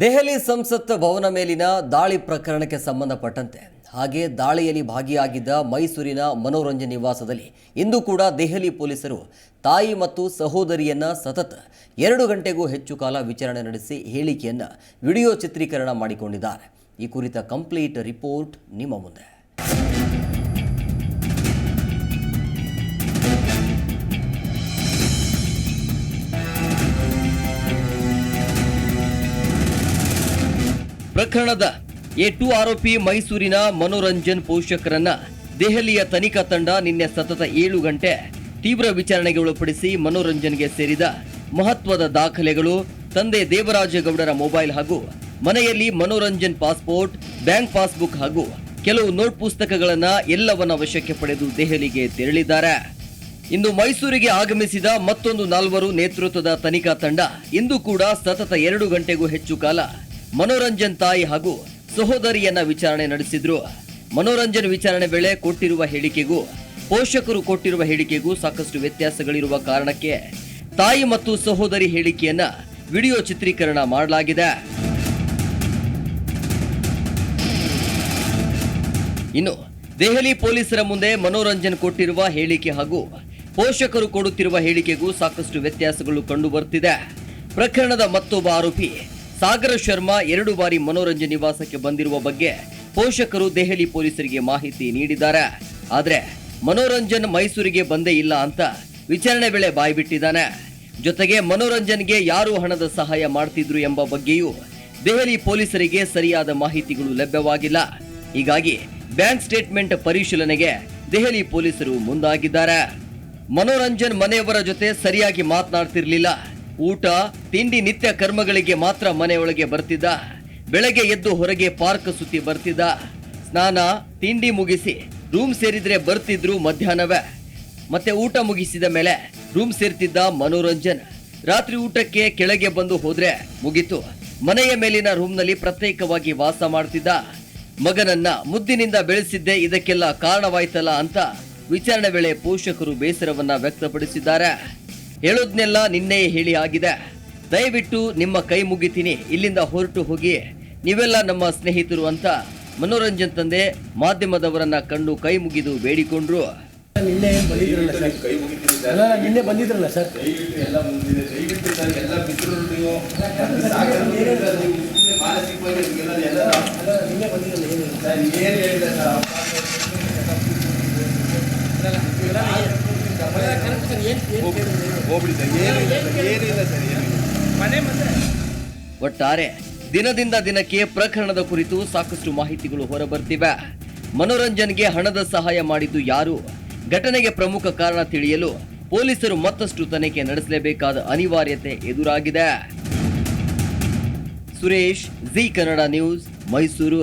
ದೆಹಲಿ ಸಂಸತ್ ಭವನ ಮೇಲಿನ ದಾಳಿ ಪ್ರಕರಣಕ್ಕೆ ಸಂಬಂಧಪಟ್ಟಂತೆ, ಹಾಗೆ ದಾಳಿಯಲ್ಲಿ ಭಾಗಿಯಾಗಿದ್ದ ಮೈಸೂರಿನ ಮನೋರಂಜನ್ ನಿವಾಸದಲ್ಲಿ ಇಂದು ಕೂಡ ದೆಹಲಿ ಪೊಲೀಸರು ತಾಯಿ ಮತ್ತು ಸಹೋದರಿಯನ್ನ ಸತತ ಎರಡು ಗಂಟೆಗೂ ಹೆಚ್ಚು ಕಾಲ ವಿಚಾರಣೆ ನಡೆಸಿ ಹೇಳಿಕೆಯನ್ನು ವಿಡಿಯೋ ಚಿತ್ರೀಕರಣ ಮಾಡಿಕೊಂಡಿದ್ದಾರೆ. ಈ ಕುರಿತ ಕಂಪ್ಲೀಟ್ ರಿಪೋರ್ಟ್ ನಿಮ್ಮ ಮುಂದೆ. ಪ್ರಕರಣದ ಎ ಟು ಆರೋಪಿ ಮೈಸೂರಿನ ಮನೋರಂಜನ್ ಪೋಷಕರನ್ನ ದೆಹಲಿಯ ತನಿಖಾ ತಂಡ ನಿನ್ನೆ ಸತತ ಏಳು ಗಂಟೆ ತೀವ್ರ ವಿಚಾರಣೆಗೆ ಒಳಪಡಿಸಿ ಮನೋರಂಜನ್ಗೆ ಸೇರಿದ ಮಹತ್ವದ ದಾಖಲೆಗಳು ತಂದೆ ದೇವರಾಜೇಗೌಡರ ಮೊಬೈಲ್ ಹಾಗೂ ಮನೆಯಲ್ಲಿ ಮನೋರಂಜನ್ ಪಾಸ್ಪೋರ್ಟ್, ಬ್ಯಾಂಕ್ ಪಾಸ್ಬುಕ್ ಹಾಗೂ ಕೆಲವು ನೋಟ್ ಪುಸ್ತಕಗಳನ್ನ ಎಲ್ಲವನ್ನ ವಶಕ್ಕೆ ಪಡೆದು ದೆಹಲಿಗೆ ತೆರಳಿದ್ದಾರೆ. ಇಂದು ಮೈಸೂರಿಗೆ ಆಗಮಿಸಿದ ಮತ್ತೊಂದು ನಾಲ್ವರು ನೇತೃತ್ವದ ತನಿಖಾ ತಂಡ ಇಂದು ಕೂಡ ಸತತ ಎರಡು ಗಂಟೆಗೂ ಹೆಚ್ಚು ಕಾಲ ಮನೋರಂಜನ್ ತಾಯಿ ಹಾಗೂ ಸಹೋದರಿಯನ್ನ ವಿಚಾರಣೆ ನಡೆಸಿದ್ರು. ಮನೋರಂಜನ್ ವಿಚಾರಣೆ ವೇಳೆ ಕೊಟ್ಟಿರುವ ಹೇಳಿಕೆಗೂ, ಪೋಷಕರು ಕೊಟ್ಟಿರುವ ಹೇಳಿಕೆಗೂ ಸಾಕಷ್ಟು ವ್ಯತ್ಯಾಸಗಳಿರುವ ಕಾರಣಕ್ಕೆ ತಾಯಿ ಮತ್ತು ಸಹೋದರಿ ಹೇಳಿಕೆಯನ್ನ ವಿಡಿಯೋ ಚಿತ್ರೀಕರಣ ಮಾಡಲಾಗಿದೆ. ಇನ್ನು, ದೆಹಲಿ ಪೊಲೀಸರ ಮುಂದೆ ಮನೋರಂಜನ್ ಕೊಟ್ಟಿರುವ ಹೇಳಿಕೆ ಹಾಗೂ ಪೋಷಕರು ಕೊಡುತ್ತಿರುವ ಹೇಳಿಕೆಗೂ ಸಾಕಷ್ಟು ವ್ಯತ್ಯಾಸಗಳು ಕಂಡು ಬರ್ತಿದೆ ಪ್ರಕರಣದ ಮತ್ತೊಬ್ಬ ಆರೋಪಿ ಸಾಗರ ಶರ್ಮಾ ಎರಡು ಬಾರಿ ಮನೋರಂಜನ್ ನಿವಾಸಕ್ಕೆ ಬಂದಿರುವ ಬಗ್ಗೆ ಪೋಷಕರು ದೆಹಲಿ ಪೊಲೀಸರಿಗೆ ಮಾಹಿತಿ ನೀಡಿದ್ದಾರೆ. ಆದರೆ ಮನೋರಂಜನ್ ಮೈಸೂರಿಗೆ ಬಂದೇ ಇಲ್ಲ ಅಂತ ವಿಚಾರಣೆ ವೇಳೆ ಬಾಯ್ಬಿಟ್ಟಿದ್ದಾನೆ ಜೊತೆಗೆ ಮನೋರಂಜನ್ಗೆ ಯಾರು ಹಣದ ಸಹಾಯ ಮಾಡ್ತಿದ್ರು ಎಂಬ ಬಗ್ಗೆಯೂ ದೆಹಲಿ ಪೊಲೀಸರಿಗೆ ಸರಿಯಾದ ಮಾಹಿತಿಗಳು ಲಭ್ಯವಾಗಿಲ್ಲ. ಹೀಗಾಗಿ ಬ್ಯಾಂಕ್ ಸ್ಟೇಟ್ಮೆಂಟ್ ಪರಿಶೀಲನೆಗೆ ದೆಹಲಿ ಪೊಲೀಸರು ಮುಂದಾಗಿದ್ದಾರೆ. ಮನೋರಂಜನ್ ಮನೆಯವರ ಜೊತೆ ಸರಿಯಾಗಿ ಮಾತನಾಡ್ತಿರ್ಲಿಲ್ಲ. ಊಟ, ತಿಂಡಿ ನಿತ್ಯ ಕರ್ಮಗಳಿಗೆ ಮಾತ್ರ ಮನೆಯೊಳಗೆ ಬರ್ತಿದ್ದ. ಬೆಳಗ್ಗೆ ಎದ್ದು ಹೊರಗೆ ಪಾರ್ಕ್ ಸುತ್ತಿ ಬರ್ತಿದ್ದ. ಸ್ನಾನ, ತಿಂಡಿ ಮುಗಿಸಿ ರೂಮ್ ಸೇರಿದ್ರೆ ಬರ್ತಿದ್ರು ಮಧ್ಯಾಹ್ನವೇ. ಮತ್ತೆ ಊಟ ಮುಗಿಸಿದ ಮೇಲೆ ರೂಮ್ ಸೇರ್ತಿದ್ದ ಮನೋರಂಜನ್. ರಾತ್ರಿ ಊಟಕ್ಕೆ ಕೆಳಗೆ ಬಂದು ಹೋದ್ರೆ ಮುಗಿತು. ಮನೆಯ ಮೇಲಿನ ರೂಮ್ನಲ್ಲಿ ಪ್ರತ್ಯೇಕವಾಗಿ ವಾಸ ಮಾಡ್ತಿದ್ದ. ಮಗನನ್ನ ಮುದ್ದಿನಿಂದ ಬೆಳೆಸಿದ್ದೆ, ಇದಕ್ಕೆಲ್ಲ ಕಾರಣವಾಯ್ತಲ್ಲ ಅಂತ ವಿಚಾರಣೆ ವೇಳೆ ಪೋಷಕರು ಬೇಸರವನ್ನ ವ್ಯಕ್ತಪಡಿಸಿದ್ದಾರೆ. ಹೇಳೋದ್ನೆಲ್ಲ ನಿನ್ನೆ ಹೇಳಿ ಆಗಿದೆ. ದಯವಿಟ್ಟು ನಿಮ್ಮ ಕೈ ಮುಗಿತೀನಿ. ಇಲ್ಲಿಂದ ಹೊರಟು ಹೋಗಿ ನೀವೆಲ್ಲ ನಮ್ಮ ಸ್ನೇಹಿತರು ಅಂತ ಮನೋರಂಜನ್ ತಂದೆ ಮಾಧ್ಯಮದವರನ್ನ ಕಂಡು ಕೈ ಮುಗಿದು ಬೇಡಿಕೊಂಡ್ರು. ನಿನ್ನೆ ಬಂದಿದ್ರಲ್ಲ ಸರ್. ಒಟ್ಟಾರೆ ದಿನದಿಂದ ದಿನಕ್ಕೆ ಪ್ರಕರಣದ ಕುರಿತು ಸಾಕಷ್ಟು ಮಾಹಿತಿಗಳು ಹೊರಬರ್ತಿವೆ. ಮನೋರಂಜನ್ಗೆ ಹಣದ ಸಹಾಯ ಮಾಡಿದ್ದು ಯಾರು? ಘಟನೆಗೆ ಪ್ರಮುಖ ಕಾರಣ ತಿಳಿಯಲು ಪೊಲೀಸರು ಮತ್ತಷ್ಟು ತನಿಖೆ ನಡೆಸಲೇಬೇಕಾದ ಅನಿವಾರ್ಯತೆ ಎದುರಾಗಿದೆ. ಸುರೇಶ್, ಜಿ ಕನ್ನಡ ನ್ಯೂಸ್, ಮೈಸೂರು.